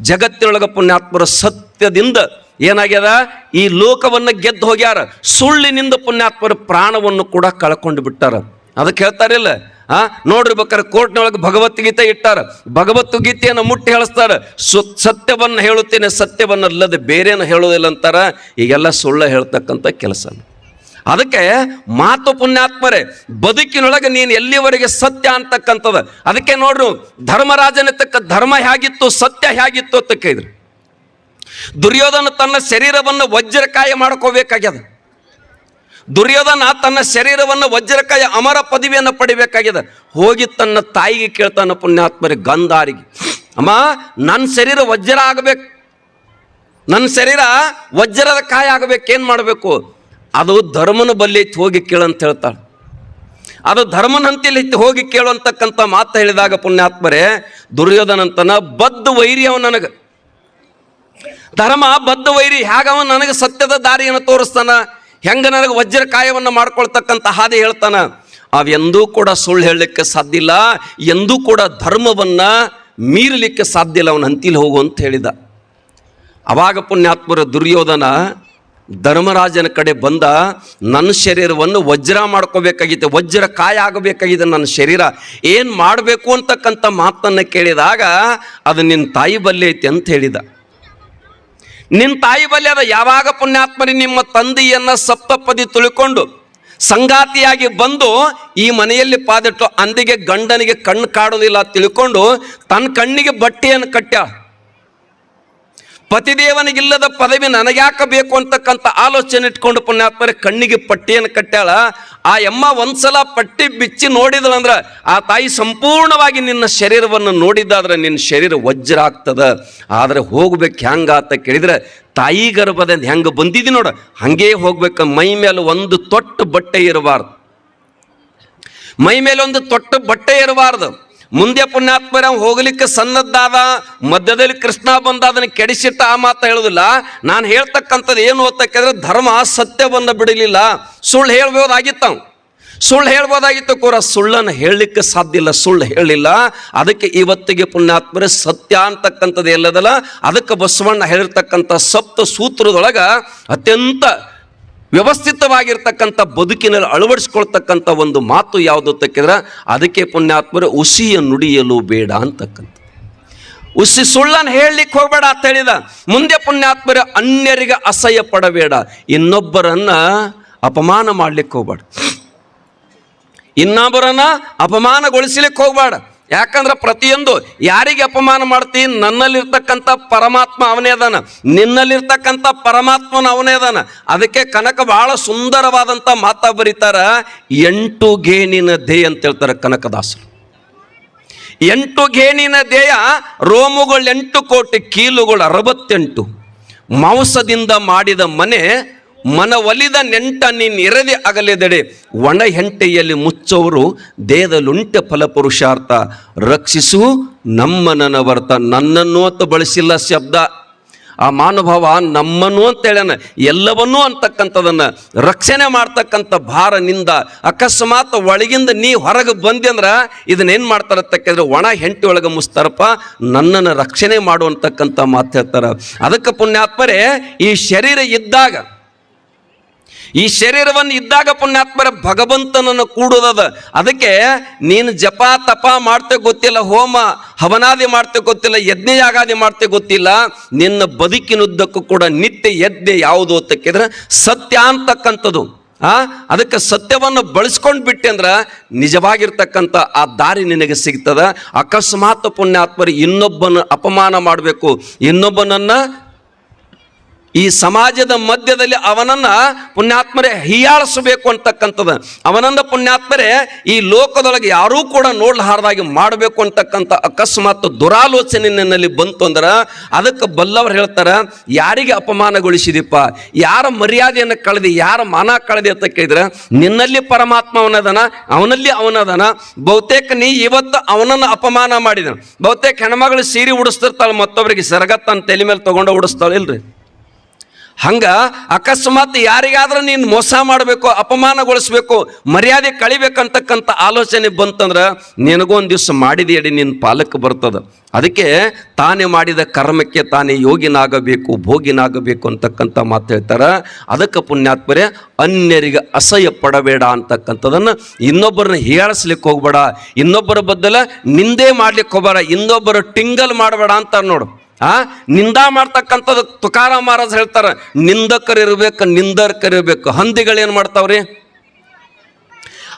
ಜಗತ್ತಿನೊಳಗ ಪುಣ್ಯಾತ್ಮರ ಸತ್ಯದಿಂದ ಏನಾಗ್ಯದ? ಈ ಲೋಕವನ್ನ ಗೆದ್ದು ಹೋಗ್ಯಾರ. ಸುಳ್ಳಿನಿಂದ ಪುಣ್ಯಾತ್ಮರ ಪ್ರಾಣವನ್ನು ಕೂಡ ಕಳ್ಕೊಂಡು ಬಿಟ್ಟಾರ. ಅದಕ್ಕೆ ಹೇಳ್ತಾರಿಲ್ಲ ಆ, ನೋಡ್ರಿ ಬೇಕಾರೆ ಕೋರ್ಟ್ನೊಳಗೆ ಭಗವದ್ಗೀತೆ ಇಟ್ಟಾರ. ಭಗವದ್ಗೀತೆಯನ್ನು ಮುಟ್ಟಿ ಹೇಳಿಸ್ತಾರ. ಸು, ಸತ್ಯವನ್ನು ಹೇಳುತ್ತೇನೆ, ಸತ್ಯವನ್ನಲ್ಲದೆ ಬೇರೇನು ಹೇಳೋದಿಲ್ಲ ಅಂತಾರ. ಈಗೆಲ್ಲ ಸುಳ್ಳ ಹೇಳ್ತಕ್ಕಂಥ ಕೆಲಸ ಅದಕ್ಕೆ ಮಾತು ಪುಣ್ಯಾತ್ಮರೇ, ಬದುಕಿನೊಳಗೆ ನೀನು ಎಲ್ಲಿವರೆಗೆ ಸತ್ಯ ಅಂತಕ್ಕಂಥದ್ದು. ಅದಕ್ಕೆ ನೋಡ್ರು ತಕ್ಕ ಧರ್ಮ ಹೇಗಿತ್ತು, ಸತ್ಯ ಹೇಗಿತ್ತು ಅಂತ ಕೇಳಿದ್ರು. ದುರ್ಯೋಧನ ತನ್ನ ಶರೀರವನ್ನು ವಜ್ರಕಾಯ ಮಾಡ್ಕೋಬೇಕಾಗ್ಯದ. ದುರ್ಯೋಧನ ತನ್ನ ಶರೀರವನ್ನು ವಜ್ರಕಾಯ ಅಮರ ಪದವಿಯನ್ನು ಪಡಿಬೇಕಾಗ್ಯದ. ಹೋಗಿ ತನ್ನ ತಾಯಿಗೆ ಕೇಳ್ತಾನ ಪುಣ್ಯಾತ್ಮರಿ, ಗಂಧಾರಿಗೆ, ಅಮ್ಮ ನನ್ನ ಶರೀರ ವಜ್ರ ಆಗಬೇಕು. ನನ್ನ ಶರೀರ ವಜ್ರದ ಕಾಯ ಆಗಬೇಕು, ಏನು ಮಾಡಬೇಕು? ಅದು ಧರ್ಮನ ಬಲ್ಲಿ ಐತಿ, ಹೋಗಿ ಕೇಳಂತ ಹೇಳ್ತಾಳೆ. ಅದು ಧರ್ಮನಂತಿಲಿ ಐತಿ, ಹೋಗಿ ಕೇಳುವಂತಕ್ಕಂಥ ಮಾತು ಹೇಳಿದಾಗ ಪುಣ್ಯಾತ್ಮರೇ, ದುರ್ಯೋಧನಂತನ, ಬದ್ಧ ವೈರಿ ಅವ ನನಗೆ. ಧರ್ಮ ಬದ್ಧ ವೈರಿ ಹೇಗವ ನನಗೆ ಸತ್ಯದ ದಾರಿಯನ್ನು ತೋರಿಸ್ತಾನ, ಹೆಂಗ ನನಗೆ ವಜ್ರ ಕಾಯವನ್ನು ಮಾಡ್ಕೊಳ್ತಕ್ಕಂಥ ಹಾದಿ ಹೇಳ್ತಾನ. ಅವೆಂದೂ ಕೂಡ ಸುಳ್ಳು ಹೇಳಲಿಕ್ಕೆ ಸಾಧ್ಯ ಇಲ್ಲ, ಎಂದೂ ಕೂಡ ಧರ್ಮವನ್ನ ಮೀರಲಿಕ್ಕೆ ಸಾಧ್ಯ ಇಲ್ಲ, ಅವನ ಹಂತಿಲಿ ಹೋಗು ಅಂತ ಹೇಳಿದ. ಅವಾಗ ಪುಣ್ಯಾತ್ಮರ ದುರ್ಯೋಧನ ಧರ್ಮರಾಜನ ಕಡೆ ಬಂದ ನನ್ನ ಶರೀರವನ್ನು ವಜ್ರ ಮಾಡ್ಕೋಬೇಕಾಗಿತ್ತು, ವಜ್ರ ಕಾಯ ನನ್ನ ಶರೀರ. ಏನು ಮಾಡಬೇಕು ಅಂತಕ್ಕಂಥ ಮಾತನ್ನು ಕೇಳಿದಾಗ ಅದು ನಿನ್ನ ತಾಯಿ ಬಲ್ಲಿ ಐತಿ ಅಂತ ಹೇಳಿದ. ನಿನ್ನ ತಾಯಿ ಬಲ್ಲಿ ಅದ ಯಾವಾಗ ಪುಣ್ಯಾತ್ಮರಿ ನಿಮ್ಮ ತಂದೆಯನ್ನ ಸಪ್ತಪದಿ ತುಳ್ಕೊಂಡು ಸಂಗಾತಿಯಾಗಿ ಬಂದು ಈ ಮನೆಯಲ್ಲಿ ಪಾದಿಟ್ಟು ಅಂದಿಗೆ ಗಂಡನಿಗೆ ಕಣ್ಣು ಕಾಡೋದಿಲ್ಲ ತಿಳ್ಕೊಂಡು ತನ್ನ ಕಣ್ಣಿಗೆ ಬಟ್ಟೆಯನ್ನು ಕಟ್ಟ್ಯಾಳ ಪತಿದೇವನಿಗಿಲ್ಲದ ಪದವಿ ನನಗ್ಯಾಕ ಬೇಕು ಅಂತಕ್ಕಂಥ ಆಲೋಚನೆ ಇಟ್ಕೊಂಡು ಪುಣ್ಯಾತ್ಮರೆ ಕಣ್ಣಿಗೆ ಪಟ್ಟಿಯನ್ನು ಕಟ್ಟ್ಯಾಳ. ಆ ಎಮ್ಮ ಒಂದ್ಸಲ ಪಟ್ಟಿ ಬಿಚ್ಚಿ ನೋಡಿದಳಂದ್ರೆ ಆ ತಾಯಿ ಸಂಪೂರ್ಣವಾಗಿ ನಿನ್ನ ಶರೀರವನ್ನು ನೋಡಿದ್ದಾದ್ರೆ ನಿನ್ನ ಶರೀರ ವಜ್ರ ಆಗ್ತದ ಆದರೆ ಹೋಗ್ಬೇಕು ಹೆಂಗ ಅಂತ ಕೇಳಿದ್ರೆ ತಾಯಿ ಗರ್ಭದಿಂದ ಹೆಂಗೆ ಬಂದಿದ್ದಿ ನೋಡ, ಹಂಗೇ ಹೋಗ್ಬೇಕು. ಮೈ ಮೇಲೆ ಒಂದು ತೊಟ್ಟು ಬಟ್ಟೆ ಇರಬಾರ್ದು. ಮೈ ಮೇಲೆ ಒಂದು ತೊಟ್ಟು ಬಟ್ಟೆ ಇರಬಾರ್ದು. ಮುಂದೆ ಪುಣ್ಯಾತ್ಮರ ಹೋಗ್ಲಿಕ್ಕೆ ಸನ್ನದ್ದಾದ, ಮಧ್ಯದಲ್ಲಿ ಕೃಷ್ಣ ಬಂದ, ಅದನ್ನು ಕೆಡಿಸಿಟ್ಟ ಆ ಮಾತು ಹೇಳುದಿಲ್ಲ. ನಾನು ಹೇಳ್ತಕ್ಕಂಥದ್ದು ಏನು ಅಂತ ಧರ್ಮ ಧರ್ಮ ಬಂದ ಬಿಡಲಿಲ್ಲ. ಸುಳ್ಳು ಹೇಳ್ಬೋದಾಗಿತ್ತವು. ಸುಳ್ಳು ಹೇಳ್ಬೋದಾಗಿತ್ತು ಕೂಡ ಸುಳ್ಳನ್ನು ಹೇಳಲಿಕ್ಕೆ ಸಾಧ್ಯ ಇಲ್ಲ, ಸುಳ್ಳು ಹೇಳಿಲ್ಲ. ಅದಕ್ಕೆ ಇವತ್ತಿಗೆ ಪುಣ್ಯಾತ್ಮರ ಸತ್ಯ ಅಂತಕ್ಕಂಥದ್ದು ಎಲ್ಲದಲ್ಲ. ಅದಕ್ಕೆ ಬಸವಣ್ಣ ಹೇಳಿರ್ತಕ್ಕಂಥ ಸಪ್ತ ಸೂತ್ರದೊಳಗ ಅತ್ಯಂತ ವ್ಯವಸ್ಥಿತವಾಗಿರ್ತಕ್ಕಂಥ ಬದುಕಿನಲ್ಲಿ ಅಳವಡಿಸ್ಕೊಳ್ತಕ್ಕಂಥ ಒಂದು ಮಾತು ಯಾವುದು ತಕ್ಕಿದ್ರೆ ಅದಕ್ಕೆ ಪುಣ್ಯಾತ್ಮರು ಉಸಿಯ ನುಡಿಯಲು ಬೇಡ ಅಂತಕ್ಕಂಥ ಉಸಿ ಸುಳ್ಳನ್ನು ಹೇಳಲಿಕ್ಕೆ ಹೋಗಬೇಡ ಅಂತ ಹೇಳಿದ. ಮುಂದೆ ಪುಣ್ಯಾತ್ಮರ ಅನ್ಯರಿಗೆ ಅಸಹ್ಯ ಪಡಬೇಡ. ಇನ್ನೊಬ್ಬರನ್ನ ಅಪಮಾನ ಮಾಡ್ಲಿಕ್ಕೆ ಹೋಗಬೇಡ. ಇನ್ನೊಬ್ಬರನ್ನ ಅಪಮಾನಗೊಳಿಸಲಿಕ್ಕೆ ಹೋಗ್ಬೇಡ. ಯಾಕಂದ್ರೆ ಪ್ರತಿಯೊಂದು ಯಾರಿಗೆ ಅಪಮಾನ ಮಾಡ್ತಿ, ನನ್ನಲ್ಲಿರ್ತಕ್ಕಂಥ ಪರಮಾತ್ಮ ಅವನೇ ಅದಾನ. ನಿನ್ನಲ್ಲಿರ್ತಕ್ಕಂಥ ಪರಮಾತ್ಮನ ಅವನೇ ಅದಾನ. ಅದಕ್ಕೆ ಕನಕ ಬಹಳ ಸುಂದರವಾದಂಥ ಮಾತಾ ಬರೀತಾರ, ಎಂಟು ಗೇಣಿನ ದೇ ಅಂತ ಹೇಳ್ತಾರೆ ಕನಕದಾಸರು. ಎಂಟು ಗೇಣಿನ ದೇಯ ರೋಮುಗಳು ಎಂಟು ಕೋಟಿ, ಕೀಲುಗಳು ಅರವತ್ತೆಂಟು. ಮಾಂಸದಿಂದ ಮಾಡಿದ ಮನೆ ಮನವಲಿದ ನೆಂಟ ನೀನ್ ಇರದೆ ಅಗಲೆದಡೆ ಒಣ ಹೆಂಟೆಯಲ್ಲಿ ಮುಚ್ಚವರು ದೇಹದಲ್ಲುಂಟ ಫಲಪುರುಷಾರ್ಥ. ರಕ್ಷಿಸು ನಮ್ಮ ನನವರ್ತ ನನ್ನನ್ನು ಅಂತ ಬಳಸಿಲ್ಲ ಶಬ್ದ. ಆ ಮಾನುಭಾವ ನಮ್ಮನ್ನು ಅಂತ ಹೇಳ್ಯಾನ. ಎಲ್ಲವನ್ನೂ ಅಂತಕ್ಕಂಥದನ್ನ. ರಕ್ಷಣೆ ಮಾಡ್ತಕ್ಕಂಥ ಭಾರನಿಂದ ಅಕಸ್ಮಾತ್ ಒಳಗಿಂದ ನೀ ಹೊರಗೆ ಬಂದೆ ಅಂದ್ರೆ ಇದನ್ನೇನು ಮಾಡ್ತಾರತಕ್ಕಂದ್ರೆ ಒಣ ಹೆಂಟಿ ಒಳಗೆ ಮುಸ್ತಾರಪ್ಪ ನನ್ನನ್ನು ರಕ್ಷಣೆ ಮಾಡುವಂತಕ್ಕಂಥ ಮಾತು ಹೇಳ್ತಾರೆ. ಅದಕ್ಕೆ ಪುಣ್ಯಾತ್ಮರೇ, ಈ ಶರೀರ ಇದ್ದಾಗ ಈ ಶರೀರವನ್ನು ಇದ್ದಾಗ ಪುಣ್ಯಾತ್ಮರ ಭಗವಂತನನ್ನು ಕೂಡುದದ. ಅದಕ್ಕೆ ನೀನು ಜಪ, ತಪ ಮಾಡ್ತೆ ಗೊತ್ತಿಲ್ಲ, ಹೋಮ, ಹವನಾದಿ ಮಾಡ್ತೆ ಗೊತ್ತಿಲ್ಲ ಯಜ್ಞ ಯಾಗಾದಿ ಮಾಡ್ತೆ ಗೊತ್ತಿಲ್ಲ. ನಿನ್ನ ಬದುಕಿನುದ್ದಕ್ಕೂ ಕೂಡ ನಿತ್ಯ ಯಜ್ಞ ಯಾವುದು ಅಂತಕ್ಕಿದ್ರೆ ಸತ್ಯ ಅಂತಕ್ಕಂಥದ್ದು. ಆ, ಅದಕ್ಕೆ ಸತ್ಯವನ್ನು ಬಳಸ್ಕೊಂಡು ಬಿಟ್ಟೆ ಅಂದ್ರೆ ನಿಜವಾಗಿರ್ತಕ್ಕಂಥ ಆ ದಾರಿ ನಿನಗೆ ಸಿಗ್ತದ. ಅಕಸ್ಮಾತ್ ಪುಣ್ಯಾತ್ಮರು ಇನ್ನೊಬ್ಬನ ಅಪಮಾನ ಮಾಡಬೇಕು. ಇನ್ನೊಬ್ಬನನ್ನ ಈ ಸಮಾಜದ ಮಧ್ಯದಲ್ಲಿ ಅವನನ್ನ ಪುಣ್ಯಾತ್ಮರೇ ಹೀಯಾಳಿಸಬೇಕು ಅಂತಕ್ಕಂಥದ್ದು. ಅವನನ್ನ ಪುಣ್ಯಾತ್ಮರೇ ಈ ಲೋಕದೊಳಗೆ ಯಾರೂ ಕೂಡ ನೋಡ್ಲಾರ್ದಾಗಿ ಮಾಡಬೇಕು ಅಂತಕ್ಕಂಥ ಅಕಸ್ಮಾತ್ ದುರಾಲೋಚನೆ ನನ್ನಲ್ಲಿ ಬಂತು ಅಂದ್ರೆ ಅದಕ್ಕೆ ಬಲ್ಲವರು ಹೇಳ್ತಾರೆ, ಯಾರಿಗೆ ಅಪಮಾನಗೊಳಿಸಿದಿಪ್ಪ ಯಾರ ಮರ್ಯಾದೆಯನ್ನು ಕಳೆದಿ, ಯಾರ ಮಾನ ಕಳೆದಿ ಅಂತ ಕೇಳಿದ್ರೆ? ನಿನ್ನಲ್ಲಿ ಪರಮಾತ್ಮ ಅವನದನ, ಅವನಲ್ಲಿ ಅವನದನ. ಬಹುತೇಕ ನೀ ಇವತ್ತು ಅವನನ್ನು ಅಪಮಾನ ಮಾಡಿದ. ಬಹುತೇಕ ಹೆಣ್ಮಗಳು ಸೀರೆ ಉಡಿಸ್ತಿರ್ತಾಳೆ ಮತ್ತೊಬ್ಬರಿಗೆ ಸರಗತ್ತ ತಲೆ ಮೇಲೆ ತಗೊಂಡು ಉಡಿಸ್ತಾಳೆ, ಇಲ್ರಿ? ಹಂಗ ಅಕಸ್ಮಾತ್ ಯಾರಿಗಾದ್ರೂ ನೀನು ಮೋಸ ಮಾಡಬೇಕು, ಅಪಮಾನಗೊಳಿಸ್ಬೇಕು, ಮರ್ಯಾದೆ ಕಳಿಬೇಕಂತಕ್ಕಂಥ ಆಲೋಚನೆ ಬಂತಂದ್ರೆ ನಿನಗೊಂದು ದಿವಸ ಮಾಡಿದೆಯಡಿ ನಿನ್ನ ಪಾಲಕ್ಕೆ ಬರ್ತದ. ಅದಕ್ಕೆ ತಾನೇ ಮಾಡಿದ ಕರ್ಮಕ್ಕೆ ತಾನೇ ಯೋಗಿನಾಗಬೇಕು, ಭೋಗಿನಾಗಬೇಕು ಅಂತಕ್ಕಂಥ ಮಾತು ಹೇಳ್ತಾರೆ. ಅದಕ್ಕೆ ಪುಣ್ಯಾತ್ಮರೇ, ಅನ್ಯರಿಗೆ ಅಸಹ್ಯ ಪಡಬೇಡ ಅಂತಕ್ಕಂಥದನ್ನು ಇನ್ನೊಬ್ಬರನ್ನ ಹೇಳಿಸ್ಲಿಕ್ಕೆ ಹೋಗ್ಬೇಡ. ಇನ್ನೊಬ್ಬರ ಬದಲ ನಿಂದೇ ಮಾಡ್ಲಿಕ್ಕೆ ಹೋಗ್ಬೇಡ, ಇನ್ನೊಬ್ಬರು ಟಿಂಗಲ್ ಮಾಡಬೇಡ ಅಂತಾರೆ ನೋಡು. ಆ? ನಿಂದಾ ಮಾಡ್ತಕ್ಕಂಥದ್ದು ತುಕಾರ ಮಹಾರಾಜ್ ಹೇಳ್ತಾರ, ನಿಂದಕರಿರ್ಬೇಕು ನಿಂದಕರಿರ್ಬೇಕು ಹಂದಿಗಳೇನು ಮಾಡ್ತಾವ್ರಿ?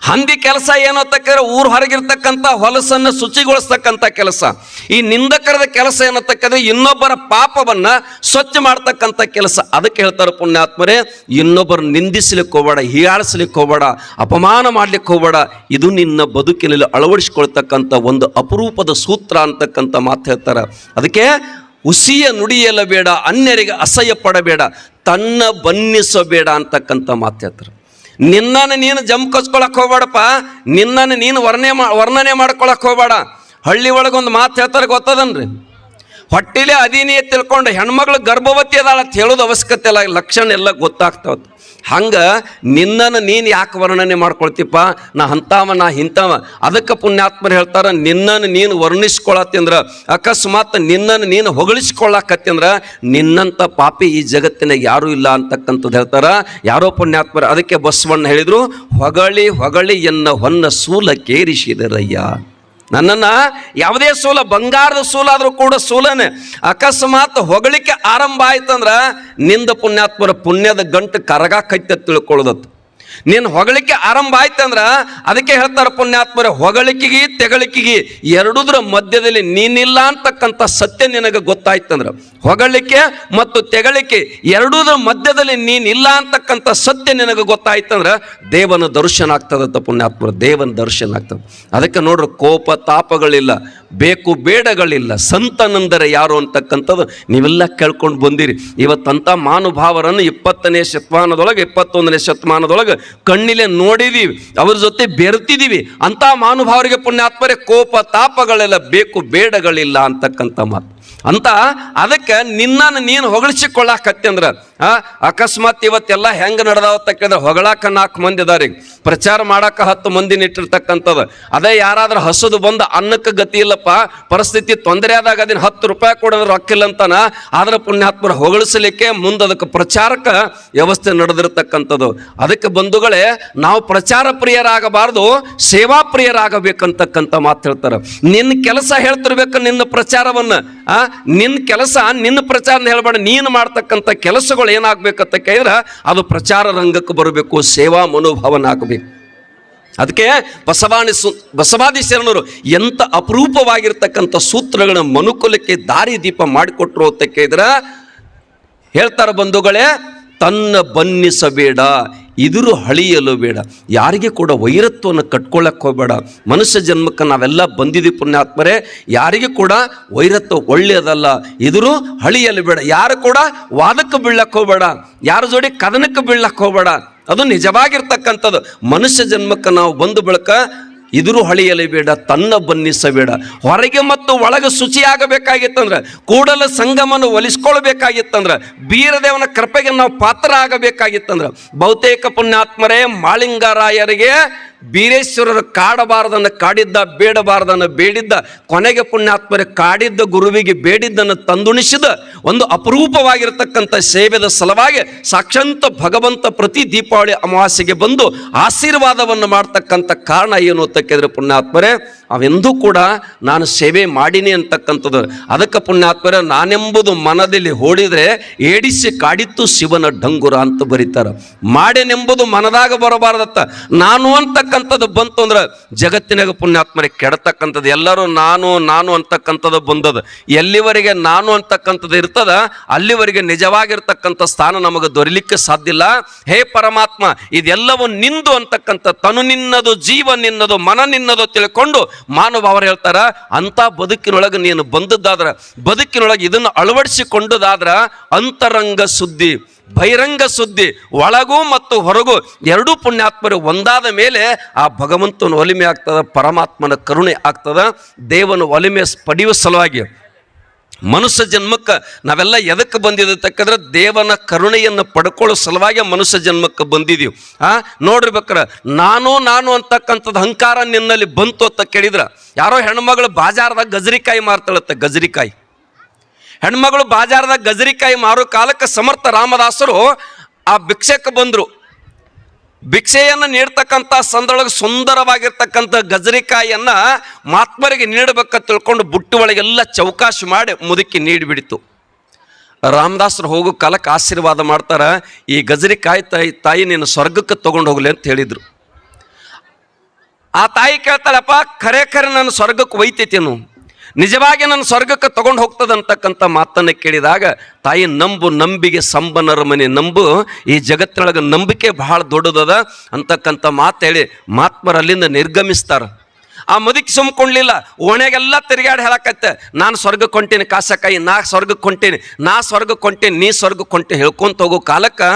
ಹಂದಿ ಕೆಲಸ ಏನು ಅಂತಕ್ಕಿದ್ರೆ ಊರು ಹೊರಗಿರ್ತಕ್ಕಂಥ ಹೊಲಸನ್ನು ಶುಚಿಗೊಳಿಸ್ತಕ್ಕಂಥ ಕೆಲಸ. ಈ ನಿಂದಕರದ ಕೆಲಸ ಏನಂತಕ್ಕಂದ್ರೆ ಇನ್ನೊಬ್ಬರ ಪಾಪವನ್ನ ಸ್ವಚ್ಛ ಮಾಡ್ತಕ್ಕಂಥ ಕೆಲಸ. ಅದಕ್ಕೆ ಹೇಳ್ತಾರೆ ಪುಣ್ಯಾತ್ಮರೇ, ಇನ್ನೊಬ್ಬರು ನಿಂದಿಸ್ಲಿಕ್ಕೆ ಹೋಗಬೇಡ, ಹೀಯಾಳಿಸ್ಲಿಕ್ಕೆ ಹೋಗ್ಬೇಡ, ಅಪಮಾನ ಮಾಡ್ಲಿಕ್ಕೆ ಹೋಗ್ಬೇಡ. ಇದು ನಿನ್ನ ಬದುಕಿನಲ್ಲಿ ಅಳವಡಿಸಿಕೊಳ್ತಕ್ಕಂಥ ಒಂದು ಅಪರೂಪದ ಸೂತ್ರ ಅಂತಕ್ಕಂಥ ಮಾತು ಹೇಳ್ತಾರೆ. ಅದಕ್ಕೆ ಹುಸಿಯ ನುಡಿಯಲ್ಲ ಬೇಡ ಅನ್ಯರಿಗೆ ಅಸಹ್ಯ ಪಡಬೇಡ ತನ್ನ ಬನ್ನಿಸಬೇಡ ಅಂತಕ್ಕಂಥ ಮಾತು ಹೇಳ್ತಾರೆ ನಿನ್ನನ್ನು ನೀನು ಜಮ್ಕಸ್ಕೊಳಕ್ಕೆ ಹೋಗ್ಬೇಡಪ್ಪ, ನಿನ್ನನ್ನು ನೀನು ವರ್ಣೆ ಮಾ, ವರ್ಣನೆ ಮಾಡ್ಕೊಳಕ್ಕೆ ಹೋಗಬೇಡ. ಹಳ್ಳಿ ಒಳಗೊಂದು ಮಾತು ಹೇಳ್ತಾರೆ ಗೊತ್ತದನ್ರಿ? ಹೊಟ್ಟಿಲೆ ಅಧೀನಿಯ ತಿಳ್ಕೊಂಡು ಹೆಣ್ಮಗಳು ಗರ್ಭವತಿ ಅದಾಳ ಅಂತ ಹೇಳೋದು ಅವಶ್ಯಕತೆ ಇಲ್ಲ. ಲಕ್ಷಣ ಎಲ್ಲ ಗೊತ್ತಾಗ್ತಾವ ಹಂಗೆ ನಿನ್ನನ್ನು ನೀನು ಯಾಕೆ ವರ್ಣನೆ ಮಾಡ್ಕೊಳ್ತೀಪ್ಪ? ನಾ ಅಂತಾವ ನಾ ಇಂಥವ. ಅದಕ್ಕೆ ಪುಣ್ಯಾತ್ಮರು ಹೇಳ್ತಾರೆ, ನಿನ್ನನ್ನು ನೀನು ವರ್ಣಿಸ್ಕೊಳತ್ತಂದ್ರೆ ಅಕಸ್ಮಾತ್ ನಿನ್ನನ್ನು ನೀನು ಹೊಗಳಿಸ್ಕೊಳ್ಳಾಕತ್ತಂದ್ರೆ ನಿನ್ನಂಥ ಪಾಪಿ ಈ ಜಗತ್ತಿನಾಗ ಯಾರೂ ಇಲ್ಲ ಅಂತಕ್ಕಂಥದ್ದು ಹೇಳ್ತಾರ. ಯಾರೋ ಪುಣ್ಯಾತ್ಮರು ಅದಕ್ಕೆ ಬಸವಣ್ಣ ಹೇಳಿದರು, ಹೊಗಳಿ ಹೊಗಳಿ ಎನ್ನ ಹೊನ್ನ ಸೂಲ ಕೇರಿಸಿದರಯ್ಯ. ನನ್ನನ್ನು ಯಾವುದೇ ಸೂಲ, ಬಂಗಾರದ ಸೂಲಾದರೂ ಕೂಡ ಸೂಲನೆ. ಅಕಸ್ಮಾತ್ ಹೊಗಳಿಕೆ ಆರಂಭ ಆಯ್ತಂದ್ರೆ ನಿಂದ ಪುಣ್ಯಾತ್ಮರ ಪುಣ್ಯದ ಗಂಟು ಕರಗಾಕೈತೆ ತಿಳ್ಕೊಳ್ಳೋದತ್ತು. ನೀನು ಹೊಗಳಿಕೆ ಆರಂಭ ಆಯ್ತಂದ್ರೆ ಅದಕ್ಕೆ ಹೇಳ್ತಾರೆ ಪುಣ್ಯಾತ್ಮರ, ಹೊಗಳಿಕೆಗೆ, ತೆಗಳಿಕೆಗೆ ಎರಡುದ್ರ ಮಧ್ಯದಲ್ಲಿ ನೀನಿಲ್ಲ ಅಂತಕ್ಕಂಥ ಸತ್ಯ ನಿನಗೆ ಗೊತ್ತಾಯ್ತಂದ್ರೆ ಹೊಗಳಿಕೆ ಮತ್ತು ತೆಗಳಿಕೆ ಎರಡುದ್ರ ಮಧ್ಯದಲ್ಲಿ ನೀನಿಲ್ಲ ಅಂತಕ್ಕಂಥ ಸತ್ಯ ನಿನಗೆ ಗೊತ್ತಾಯ್ತಂದ್ರೆ ದೇವನ ದರ್ಶನ ಆಗ್ತದಂತ ಪುಣ್ಯಾತ್ಮರ, ದೇವನ ದರ್ಶನ ಆಗ್ತದೆ. ಅದಕ್ಕೆ ನೋಡ್ರಿ ಕೋಪ ತಾಪಗಳಿಲ್ಲ, ಬೇಕು ಬೇಡಗಳಿಲ್ಲ, ಸಂತನಂದರೆ ಯಾರು ಅಂತಕ್ಕಂಥದ್ದು ನೀವೆಲ್ಲ ಕೇಳ್ಕೊಂಡು ಬಂದಿರಿ. ಇವತ್ತಂಥ ಮಾನುಭಾವರನ್ನು ಇಪ್ಪತ್ತನೇ ಶತಮಾನದೊಳಗೆ, ಇಪ್ಪತ್ತೊಂದನೇ ಶತಮಾನದೊಳಗೆ ಕಣ್ಣಿಲೆ ನೋಡಿದೀವಿ, ಅವ್ರ ಜೊತೆ ಬೆರ್ತಿದೀವಿ. ಅಂಥ ಮಹಾನುಭಾವರಿಗೆ ಪುಣ್ಯಾತ್ಮರೇ, ಕೋಪ, ತಾಪಗಳೆಲ್ಲ ಬೇಕು, ಬೇಡಗಳಿಲ್ಲ ಅಂತಕ್ಕಂಥ ಮಾತು. ಅಂತ ಅದಕ್ಕೆ ನಿನ್ನನ್ನು ನೀನು ಹೊಗಳಿಸಿಕೊಳ್ಳಾಕತ್ತೆ ಅಂದ್ರೆ ಆ, ಅಕಸ್ಮಾತ್ ಇವತ್ತೆಲ್ಲ ಹೆಂಗೆ ನಡೆದಾವ ಕೇಳಿದ್ರೆ ಹೊಗಳಾಕ ನಾಲ್ಕು ಮಂದಿ ಇದಾರೆ ಪ್ರಚಾರ ಮಾಡಾಕ ಹತ್ತು ಮಂದಿ ನಿಟ್ಟಿರ್ತಕ್ಕಂಥದ್ದು ಅದೇ ಯಾರಾದ್ರೂ ಹಸದು ಬಂದು ಅನ್ನಕ್ಕೆ ಗತಿ ಇಲ್ಲಪ್ಪ, ಪರಿಸ್ಥಿತಿ ತೊಂದರೆ ಆದಾಗ ಅದನ್ನ ಹತ್ತು ರೂಪಾಯಿ ಕೊಡೋದು ರೊಕ್ಕಿಲ್ಲ ಅಂತಾನ, ಆದ್ರೆ ಪುಣ್ಯಾತ್ಮರ ಹೊಗಳಿಸಲಿಕ್ಕೆ ಮುಂದೆ ಅದಕ್ಕೆ ಪ್ರಚಾರಕ್ಕೆ ವ್ಯವಸ್ಥೆ ನಡೆದಿರ್ತಕ್ಕಂಥದ್ದು. ಅದಕ್ಕೆ ಬಂಧುಗಳೇ, ನಾವು ಪ್ರಚಾರ ಪ್ರಿಯರಾಗಬಾರ್ದು, ಸೇವಾ ಪ್ರಿಯರಾಗಬೇಕಂತಕ್ಕಂಥ ಮಾತು ಹೇಳ್ತಾರೆ. ನಿನ್ನ ಕೆಲಸ ಹೇಳ್ತಿರ್ಬೇಕು ನಿನ್ನ ಪ್ರಚಾರವನ್ನು. ಆ ನಿನ್ನ ಕೆಲಸ ನಿನ್ನ ಪ್ರಚಾರ ಹೇಳ್ಬೇಡ, ನೀನು ಮಾಡ್ತಕ್ಕಂಥ ಕೆಲಸಗಳು ಏನಾಗಬೇಕಂತ ಕೇಳಿದ್ರೆ ಅದು ಪ್ರಚಾರ ರಂಗಕ್ಕೆ ಬರಬೇಕು, ಸೇವಾ ಮನೋಭಾವನ ಆಗಬೇಕು. ಅದಕ್ಕೆ ಬಸವಾಣಿ ಸು ಬಸವಾದಿ ಶರಣರು ಎಂಥ ಅಪರೂಪವಾಗಿರ್ತಕ್ಕಂಥ ಸೂತ್ರಗಳ ಮನುಕುಲಕ್ಕೆ ದಾರಿ ದೀಪ ಮಾಡಿಕೊಟ್ರು ಅಂತ ಕೇಳಿದ್ರೆ, ಹೇಳ್ತಾರೆ ಬಂಧುಗಳೇ, ತನ್ನ ಬನ್ನಿಸಬೇಡ ಇದುರು ಹಳಿಯಲು ಬೇಡ. ಯಾರಿಗೆ ಕೂಡ ವೈರತ್ವವನ್ನು ಕಟ್ಕೊಳ್ಳಕ್ಕೆ ಹೋಗಬೇಡ. ಮನುಷ್ಯ ಜನ್ಮಕ್ಕೆ ನಾವೆಲ್ಲ ಬಂದಿದ್ದೀವಿ ಪುಣ್ಯಾತ್ಮರೇ, ಯಾರಿಗೆ ಕೂಡ ವೈರತ್ವ ಒಳ್ಳೆಯದಲ್ಲ. ಇದರು ಹಳಿಯಲು ಬೇಡ. ಯಾರು ಕೂಡ ವಾದಕ್ಕೆ ಬೀಳಕ್ಕೆ ಹೋಗಬೇಡ. ಯಾರ ಜೋಡಿ ಕದನಕ್ಕೆ ಬೀಳಕ್ಕೆ ಹೋಗಬೇಡ. ಅದು ನಿಜವಾಗಿರ್ತಕ್ಕಂಥದ್ದು. ಮನುಷ್ಯ ಜನ್ಮಕ್ಕೆ ನಾವು ಬಂದು ಬಳಕ ಇದುರು ಹಳಿಯಲಿ ಬೇಡ, ತನ್ನ ಬನ್ನಿಸಬೇಡ. ಹೊರಗೆ ಮತ್ತು ಒಳಗೆ ಶುಚಿಯಾಗಬೇಕಾಗಿತ್ತಂದ್ರೆ, ಕೂಡಲ ಸಂಗಮನ ಒಲಿಸ್ಕೊಳ್ಬೇಕಾಗಿತ್ತಂದ್ರೆ, ಬೀರದೇವನ ಕೃಪೆಗೆ ನಾವು ಪಾತ್ರ ಆಗಬೇಕಾಗಿತ್ತಂದ್ರೆ ಬಹುತೇಕ ಪುಣ್ಯಾತ್ಮರೇ, ಮಾಳಿಂಗರಾಯರಿಗೆ ಬೀರೇಶ್ವರರು ಕಾಡಬಾರದನ್ನು ಕಾಡಿದ್ದ, ಬೇಡಬಾರದನ್ನು ಬೇಡಿದ್ದ, ಕೊನೆಗೆ ಪುಣ್ಯಾತ್ಮರೇ ಕಾಡಿದ್ದ, ಗುರುವಿಗೆ ಬೇಡಿದ್ದನ್ನು ತಂದುಣಿಸಿದ ಒಂದು ಅಪರೂಪವಾಗಿರ್ತಕ್ಕಂಥ ಸೇವೆದ ಸಲುವಾಗಿ ಸಾಕ್ಷಾಂತ ಭಗವಂತ ಪ್ರತಿ ದೀಪಾವಳಿ ಅಮಾವಾಸ್ಯೆಗೆ ಬಂದು ಆಶೀರ್ವಾದವನ್ನು ಮಾಡ್ತಕ್ಕಂಥ ಕಾರಣ ಏನು ಅಂತ ಕೇಳಿದ್ರೆ, ಪುಣ್ಯಾತ್ಮರೇ, ಅವೆಂದೂ ಕೂಡ ನಾನು ಸೇವೆ ಮಾಡೀನಿ ಅಂತಕ್ಕಂಥದ್ದು. ಅದಕ್ಕೆ ಪುಣ್ಯಾತ್ಮರೇ, ನಾನೆಂಬುದು ಮನದಲ್ಲಿ ಹೋಡಿದರೆ ಏಡಿಸಿ ಕಾಡಿತ್ತು ಶಿವನ ಡಂಗುರ ಅಂತ ಬರೀತಾರೆ. ಮಾಡೇನೆಂಬುದು ಮನದಾಗ ಬರಬಾರ್ದತ್ತ. ನಾನು ಅಂತಕ್ಕಂಥದ್ದು ಬಂತು ಅಂದ್ರೆ ಜಗತ್ತಿನಾಗ ಪುಣ್ಯಾತ್ಮರೆ, ಕೆಡತಕ್ಕಂಥದ್ದು ಎಲ್ಲರೂ ನಾನು ನಾನು ಅಂತಕ್ಕಂಥದ್ದು ಬಂದದ ಎಲ್ಲಿವರೆಗೆ ನಾನು ಅಂತಕ್ಕಂಥದ್ದು ಇರ್ತದ ಅಲ್ಲಿವರೆಗೆ ನಿಜವಾಗಿರ್ತಕ್ಕಂಥ ಸ್ಥಾನ ನಮಗೆ ದೊರಿಲಿಕ್ಕೆ ಸಾಧ್ಯ ಇಲ್ಲ. ಹೇ ಪರಮಾತ್ಮ, ಇದೆಲ್ಲವೂ ನಿಂದು ಅಂತಕ್ಕಂಥ ತನು ನಿನ್ನದು, ಜೀವ ನಿನ್ನದು, ಮನ ನಿನ್ನದು ತಿಳ್ಕೊಂಡು ಮಾನವ ಹೇಳ್ತಾರ ಅಂತ ಬದುಕಿನೊಳಗೆ ನೀನು ಬಂದದ್ದಾದ್ರ, ಬದುಕಿನೊಳಗೆ ಇದನ್ನು ಅಳವಡಿಸಿಕೊಂಡದಾದ್ರೆ ಅಂತರಂಗ ಸುದ್ದಿ, ಬಹಿರಂಗ ಸುದ್ದಿ, ಒಳಗೂ ಮತ್ತು ಹೊರಗೂ ಎರಡೂ ಪುಣ್ಯಾತ್ಮರು ಒಂದಾದ ಮೇಲೆ ಆ ಭಗವಂತನ ಒಲಿಮೆ ಆಗ್ತದ, ಪರಮಾತ್ಮನ ಕರುಣೆ ಆಗ್ತದ, ದೇವನ ಒಲಿಮೆ ಪಡೆಯುವ ಸಲುವಾಗಿ ಮನುಷ್ಯ ಜನ್ಮಕ್ಕೆ ನಾವೆಲ್ಲ ಎದಕ್ಕೆ ಬಂದಿದ್ದಕ್ಕಂದ್ರೆ ದೇವನ ಕರುಣೆಯನ್ನು ಪಡ್ಕೊಳ್ಳೋ ಸಲುವಾಗಿ ಮನುಷ್ಯ ಜನ್ಮಕ್ಕೆ ಬಂದಿದ್ದೀವಿ ಆ ನೋಡಿರ್ಬೇಕಾರ ನಾನು ನಾನು ಅಂತಕ್ಕಂಥದ್ದು ಅಹಂಕಾರ ನಿನ್ನಲ್ಲಿ ಬಂತು ಅಂತ ಕೇಳಿದ್ರೆ. ಯಾರೋ ಹೆಣ್ಮಗಳು ಬಾಜಾರದಾಗ ಗಜರಿಕಾಯಿ ಮಾರ್ತಾಳತ್ತ, ಗಜರಿಕಾಯಿ. ಹೆಣ್ಮಗಳು ಬಾಜಾರದಾಗ ಗಜರಿಕಾಯಿ ಮಾರೋ ಕಾಲಕ್ಕೆ ಸಮರ್ಥ ರಾಮದಾಸರು ಆ ಭಿಕ್ಷಕ್ಕೆ ಬಂದರು. ಭಿಕ್ಷೆಯನ್ನು ನೀಡ್ತಕ್ಕಂಥ ಸಂದೊಳಗೆ ಸುಂದರವಾಗಿರ್ತಕ್ಕಂಥ ಗಜರಿಕಾಯಿಯನ್ನು ಮಾತ್ಮರಿಗೆ ನೀಡಬೇಕಂತ ತಿಳ್ಕೊಂಡು ಬುಟ್ಟು ಒಳಗೆಲ್ಲ ಚೌಕಾಶಿ ಮಾಡಿ ಮುದುಕಿ ನೀಡಿಬಿಡಿತು. ರಾಮದಾಸರು ಹೋಗೋ ಕಾಲಕ್ಕೆ ಆಶೀರ್ವಾದ ಮಾಡ್ತಾರೆ, ಈ ಗಜರಿಕಾಯಿ ತಾಯಿ ತಾಯಿ ನೀನು ಸ್ವರ್ಗಕ್ಕೆ ತಗೊಂಡು ಹೋಗಲಿ ಅಂತ ಹೇಳಿದ್ರು. ಆ ತಾಯಿ ಕೇಳ್ತಾಳಪ್ಪ, ಖರೆ ಖರೆ, ನಾನು ಸ್ವರ್ಗಕ್ಕೆ ಒಯ್ತೈತೇನು ನಿಜವಾಗಿ ನನ್ನ ಸ್ವರ್ಗಕ್ಕೆ ತಗೊಂಡು ಹೋಗ್ತದಂತಕ್ಕಂಥ ಮಾತನ್ನು ಕೇಳಿದಾಗ, ತಾಯಿ ನಂಬು, ನಂಬಿಗೆ ಸಂಬನರ ಮನೆ ನಂಬು, ಈ ಜಗತ್ತಿನೊಳಗೆ ನಂಬಿಕೆ ಬಹಳ ದೊಡ್ಡದದ ಅಂತಕ್ಕಂಥ ಮಾತು ಹೇಳಿ ಮಾತ್ಮರು ಅಲ್ಲಿಂದ ನಿರ್ಗಮಿಸ್ತಾರೆ. ಆ ಮದುಕಿ ಸುಮ್ಕೊಂಡ್ಲಿಲ್ಲ ಓಣೆಗೆಲ್ಲ ತಿರುಗಾಡಿ ಹೇಳಕತ್ತೆ, ನಾನು ಸ್ವರ್ಗಕ್ಕೆ ಹೊಂಟೀನಿ ಕಾಸಕಾಯಿ ನಾ ಸ್ವರ್ಗಕ್ಕೆ ಹೊಂಟೀನಿ ನಾ ಸ್ವರ್ಗಕ್ಕೆ ಹೊಂಟೀನಿ ನೀ ಸ್ವರ್ಗಕ್ಕೆ ಹೊಂಟೀನಿ ಹೇಳ್ಕೊಂತ ಹೋಗೋ ಕಾಲಕ್ಕೆ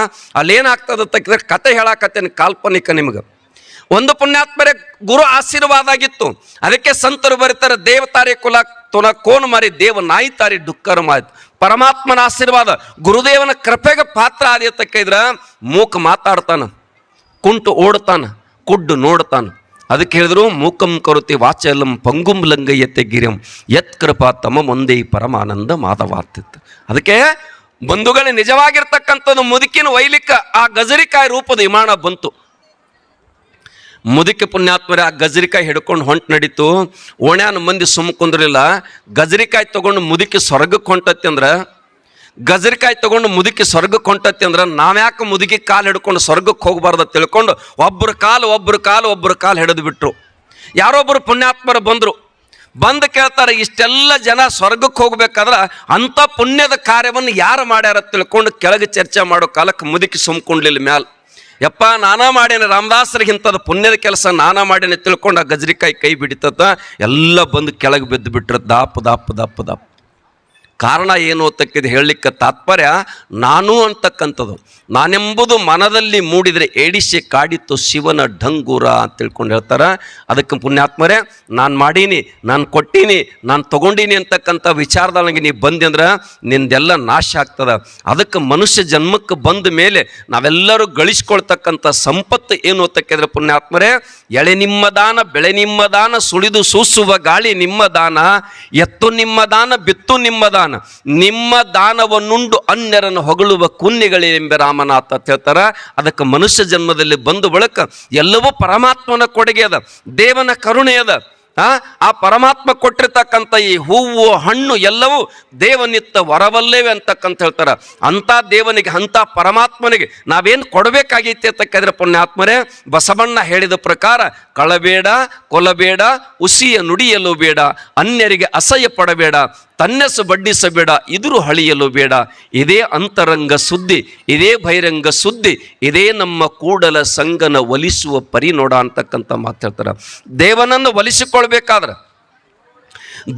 ಅಲ್ಲೇನಾಗ್ತದ ತಕ್ಕ ಕತೆ ಹೇಳಾಕತ್ತೇನೆ ಕಾಲ್ಪನಿಕ ನಿಮ್ಗೆ. ಒಂದು ಪುಣ್ಯಾತ್ಮರೇ ಗುರು ಆಶೀರ್ವಾದ ಆಗಿತ್ತು ಅದಕ್ಕೆ ಸಂತರು ಬರೀತಾರೆ ದೇವತಾರೆ ಕುಲ ತೋನ ಕೋನು ಮಾರಿ, ದೇವ ನಾಯಿ ತಾರಿ ಡುಕ್ಕರು ಮಾಯ್ತು ಪರಮಾತ್ಮನ ಆಶೀರ್ವಾದ, ಗುರುದೇವನ ಕೃಪೆಗೆ ಪಾತ್ರ ಆದಿಯತಕ್ಕ ಇದ್ರ ಮೂಕ ಮಾತಾಡ್ತಾನ, ಕುಂಟು ಓಡ್ತಾನ, ಕುಡ್ಡು ನೋಡ್ತಾನ. ಅದಕ್ಕೆ ಹೇಳಿದ್ರು, ಮೂಕಂ ಕರುತಿ ವಾಚಲಂ ಪಂಗುಂ ಲಂಗಯ್ಯತೆ ಗಿರಂ, ಯತ್ ಕೃಪಾ ತಮ ಮುಂದೆ ಈ ಪರಮಾನಂದ ಮಾಧವಾರ್ತಿತ್ತು ಅದಕ್ಕೆ ಬಂಧುಗಳೇ ನಿಜವಾಗಿರ್ತಕ್ಕಂಥದ್ದು ಮುದುಕಿನ ವೈಲಿಕ, ಆ ಗಜರಿಕಾಯಿ ರೂಪದ ವಿಮಾನ ಬಂತು. ಮುದುಕಿ ಪುಣ್ಯಾತ್ಮರ ಆ ಗಜರಿಕಾಯಿ ಹಿಡ್ಕೊಂಡು ಹೊಂಟು ನಡೀತು. ಓಣ್ಯಾನ ಮಂದಿ ಸುಮ್ಮ ಕುಂದ್ರಿಲ್ಲ ಗಜರಿಕಾಯಿ ತೊಗೊಂಡು ಮುದುಕಿ ಸ್ವರ್ಗಕ್ಕೆ ಹೊಂಟತಿ ಅಂದ್ರೆ, ಗಜರಿಕಾಯಿ ತಗೊಂಡು ಮುದುಕಿ ಸ್ವರ್ಗಕ್ಕೆ ಹೊಂಟತಿ ಅಂದ್ರೆ ನಾವ್ಯಾಕೆ ಮುದುಕಿ ಕಾಲು ಹಿಡ್ಕೊಂಡು ಸ್ವರ್ಗಕ್ಕೆ ಹೋಗ್ಬಾರ್ದು ತಿಳ್ಕೊಂಡು ಒಬ್ಬರ ಕಾಲು ಒಬ್ಬರು ಕಾಲು ಒಬ್ಬರ ಕಾಲು ಹಿಡಿದು ಬಿಟ್ರು. ಯಾರೊಬ್ಬರು ಪುಣ್ಯಾತ್ಮರು ಬಂದರು. ಬಂದು ಕೇಳ್ತಾರೆ, ಇಷ್ಟೆಲ್ಲ ಜನ ಸ್ವರ್ಗಕ್ಕೆ ಹೋಗ್ಬೇಕಾದ್ರೆ ಅಂಥ ಪುಣ್ಯದ ಕಾರ್ಯವನ್ನು ಯಾರು ಮಾಡ್ಯಾರ ತಿಳ್ಕೊಂಡು ಕೆಳಗೆ ಚರ್ಚೆ ಮಾಡೋ ಕಾಲಕ್ಕೆ ಮುದುಕಿ ಸುಮ್ಕೊಂಡ್ಲಿಲ್ಲ ಮ್ಯಾಲ. ಯಪ್ಪ, ನಾನಾ ಮಾಡೇನೆ ರಾಮದಾಸರಿಗಿಂತದ ಪುಣ್ಯದ ಕೆಲಸ ನಾನಾ ಮಾಡೇನೆ ತಿಳ್ಕೊಂಡು ಆ ಗಜರಿಕಾಯಿ ಕೈ ಬಿಡಿತತ್ತ ಎಲ್ಲ ಬಂದು ಕೆಳಗೆ ಬಿದ್ದು ಬಿಟ್ರು ದಾಪ್ ದಾಪ್ ದಾಪ್ ದಾಪ್. ಕಾರಣ ಏನು ಅಂತಕ್ಕಿದ್ದು ಹೇಳಲಿಕ್ಕೆ ತಾತ್ಪರ್ಯ? ನಾನು ಅಂತಕ್ಕಂಥದ್ದು. ನಾನೆಂಬುದು ಮನದಲ್ಲಿ ಮೂಡಿದರೆ ಏಡಿಸಿ ಕಾಡಿತ್ತು ಶಿವನ ಢಂಗೂರ ಅಂತ ತಿಳ್ಕೊಂಡು ಹೇಳ್ತಾರೆ. ಅದಕ್ಕೆ ಪುಣ್ಯಾತ್ಮರೇ, ನಾನು ಮಾಡೀನಿ, ನಾನು ಕೊಟ್ಟೀನಿ, ನಾನು ತಗೊಂಡೀನಿ ಅಂತಕ್ಕಂಥ ವಿಚಾರದೊಳಗೆ ನೀವು ಬಂದಿ ಅಂದ್ರೆ ನಿಂದೆಲ್ಲ ನಾಶ ಆಗ್ತದ. ಅದಕ್ಕೆ ಮನುಷ್ಯ ಜನ್ಮಕ್ಕೆ ಬಂದ ಮೇಲೆ ನಾವೆಲ್ಲರೂ ಗಳಿಸ್ಕೊಳ್ತಕ್ಕಂಥ ಸಂಪತ್ತು ಏನು ಅಂತಕ್ಕಿದ್ರೆ ಪುಣ್ಯಾತ್ಮರೇ, ಎಳೆ ನಿಮ್ಮ ದಾನ, ಬೆಳೆ ನಿಮ್ಮ ದಾನ, ಸುಳಿದು ಸೂಸುವ ಗಾಳಿ ನಿಮ್ಮ ದಾನ, ಎತ್ತು ನಿಮ್ಮ ದಾನ, ಬಿತ್ತು ನಿಮ್ಮ ದಾನ. ನಿಮ್ಮ ದಾನವನ್ನುಂಡು ಅನ್ಯರನ್ನು ಹೊಗಳುವ ಕುನ್ನಿಗಳೆಂಬ ರಾಮನಾಥ ಅಂತ ಹೇಳ್ತಾರ. ಅದಕ್ಕೆ ಮನುಷ್ಯ ಜನ್ಮದಲ್ಲಿ ಬಂದು ಬಳಕ ಎಲ್ಲವೂ ಪರಮಾತ್ಮನ ಕೊಡುಗೆ ಅದ, ದೇವನ ಕರುಣೆ ಅದ. ಆ ಆ ಪರಮಾತ್ಮ ಕೊಟ್ಟಿರ್ತಕ್ಕಂಥ ಈ ಹೂವು, ಹಣ್ಣು ಎಲ್ಲವೂ ದೇವನಿತ್ತ ವರವಲ್ಲೇವೆ ಅಂತಕ್ಕಂತ ಹೇಳ್ತಾರೆ. ಅಂಥ ದೇವನಿಗೆ, ಅಂಥ ಪರಮಾತ್ಮನಿಗೆ ನಾವೇನು ಕೊಡಬೇಕಾಗೈತೆ ಅಂತಕ್ಕಂದ್ರೆ ಪುಣ್ಯಾತ್ಮರೇ, ಬಸವಣ್ಣ ಹೇಳಿದ ಪ್ರಕಾರ ಕಳಬೇಡ, ಕೊಲಬೇಡ, ಉಸಿಯ ನುಡಿಯಲು ಬೇಡ, ಅನ್ಯರಿಗೆ ಅಸಹ್ಯ ಪಡಬೇಡ ತನ್ನೆಸು ಬಡ್ಡಿಸಬೇಡ ಇದುರು ಹಳಿಯಲು ಬೇಡ. ಇದೇ ಅಂತರಂಗ ಸುದ್ದಿ, ಇದೇ ಬಹಿರಂಗ ಸುದ್ದಿ, ಇದೇ ನಮ್ಮ ಕೂಡಲ ಸಂಗನ ಒಲಿಸುವ ಪರಿನೋಡ ಅಂತಕ್ಕಂಥ ಮಾತಾಡ್ತಾರ ದೇವನನ್ನು ಒಲಿಸಿಕೊಳ್ಬೇಕಾದ್ರೆ,